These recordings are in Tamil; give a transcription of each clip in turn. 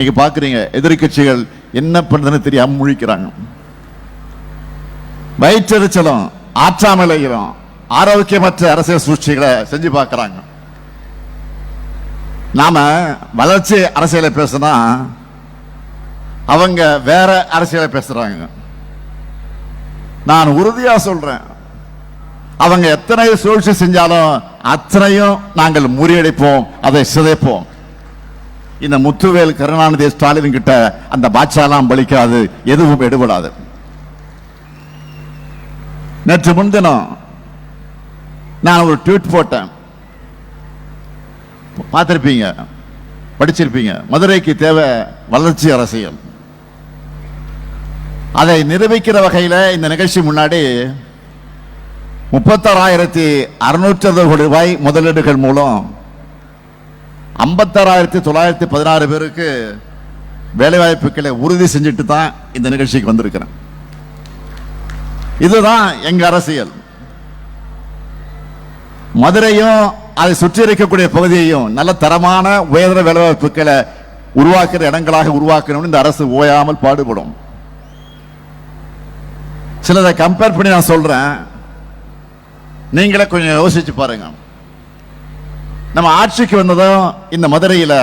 நீங்க பாக்குறீங்க எதிர்க்கட்சிகள் என்ன பண்றதுன்னு தெரியாம முழிக்கிறாங்க. வயிற்றெரிச்சலும் ஆற்றாமலையிலும் ஆரோக்கியமற்ற அரசியல் சூழ்ச்சிகளை செஞ்சு பார்க்குறாங்க. நாம வளர்ச்சி அரசியலை பேசினா அவங்க வேற அரசியலை பேசுறாங்க. நான் உறுதியா சொல்றேன். அவங்க எத்தனை சூழ்ச்சி செஞ்சாலும் அத்தனையும் நாங்கள் முறியடிப்போம் அதை சிதைப்போம். இந்த முத்துவேல் கருணாநிதி ஸ்டாலின் கிட்ட அந்த பாட்சாலாம் பலிக்காது எதுவும் எடுபடாது. நேற்று முன்தினம் நான் ஒரு ட்வீட் போட்டேன். பார்த்துருப்பீங்க படிச்சிருப்பீங்க. மதுரைக்கு தேவை வளர்ச்சி அரசியல். அதை நிரூபிக்கிற வகையில் இந்த நிகழ்ச்சி முன்னாடி முப்பத்தாறாயிரத்தி அறுநூற்றி அறுபது கோடி ரூபாய் முதலீடுகள் மூலம் ஐம்பத்தாறாயிரத்தி தொள்ளாயிரத்தி பதினாறு பேருக்கு வேலைவாய்ப்புகளை உறுதி செஞ்சுட்டு தான் இந்த நிகழ்ச்சிக்கு வந்திருக்கிறேன். இதுதான் எங்க அரசியல். மதுரையும் அதை சுற்றி இருக்கக்கூடிய பகுதியையும் நல்ல தரமான உயர்ந்த வேலைவாய்ப்புகளை உருவாக்குற இடங்களாக உருவாக்கணும்னு இந்த அரசு ஓயாமல் பாடுபடும். சிலதை கம்பேர் பண்ணி நான் சொல்றேன். நீங்களே கொஞ்சம் யோசிச்சு பாருங்க. நம்ம ஆட்சிக்கு வந்ததும் இந்த மதுரையில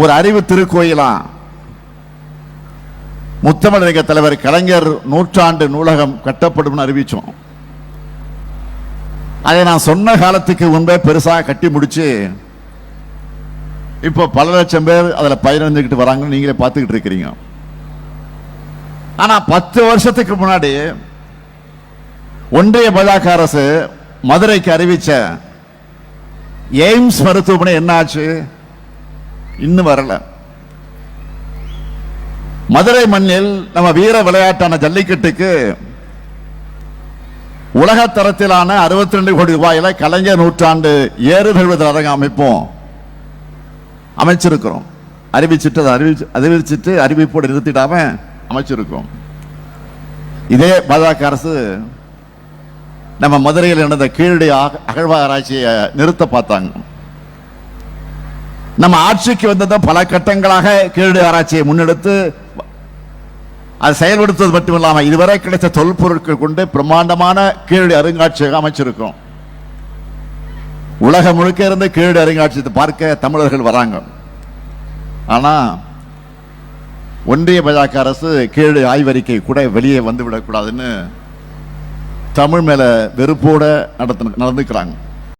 ஒரு அறிவு திருக்கோயிலா. முத்தமிழக தலைவர் கலைஞர் நூற்றாண்டு நூலகம் கட்டப்படும் அறிவிச்சோம். அதை நான் சொன்ன காலத்துக்கு முன்பே பெருசாக கட்டி முடிச்சு இப்போ பல லட்சம் பேர் அதுல பயணிச்சுக்கிட்டு வராங்கன்னு நீங்களே பார்த்துக்கிட்டு இருக்கிறீங்க. ஆனால் பத்து வருஷத்துக்கு முன்னாடி ஒன்றிய பாஜக அரசு மதுரைக்கு அறிவித்த எய்ம்ஸ் மருத்துவமனை என்னாச்சு? இன்னும் வரல. மதுரை மண்ணில் நம்ம வீர விளையாட்டான ஜல்லிக்கட்டுக்கு உலக தரத்திலான அறுபத்தி ரெண்டு கோடி ரூபாயில கலைஞர் நூற்றாண்டு ஏறுதழுவது அரங்கம் அமைப்போம். அமைச்சிருக்கிறோம். அறிவிச்சிட்டு அதை அறிவிச்சு அறிவிச்சிட்டு அறிவிப்போடு நிறுத்திடாம அமைச்சிருக்கோம் இதே பாஜக அரசு நம்ம மதுரையில் நடந்த கீழடி அகழ்வாராய்ச்சியை நிறுத்த பார்த்தாங்க. நம்ம ஆட்சிக்கு வந்ததும் பல கட்டங்களாக கீழடி ஆராய்ச்சியை முன்னெடுத்து அதை செயல்படுத்துவது மட்டுமில்லாமல் இதுவரை கிடைத்த தொல்பொருட்கள் கொண்டு பிரம்மாண்டமான கீழடி அருங்காட்சியகம் அமைச்சிருக்கும் உலகம் முழுக்க இருந்து கீழடி அருங்காட்சியத்தை பார்க்க தமிழர்கள் வராங்க. ஆனா ஒன்றிய பாஜக அரசு கீழடி ஆய்வறிக்கை கூட வெளியே வந்து விடக்கூடாதுன்னு தமிழ் மேலே வெறுப்போட நடத்து நடந்துக்கிறாங்க.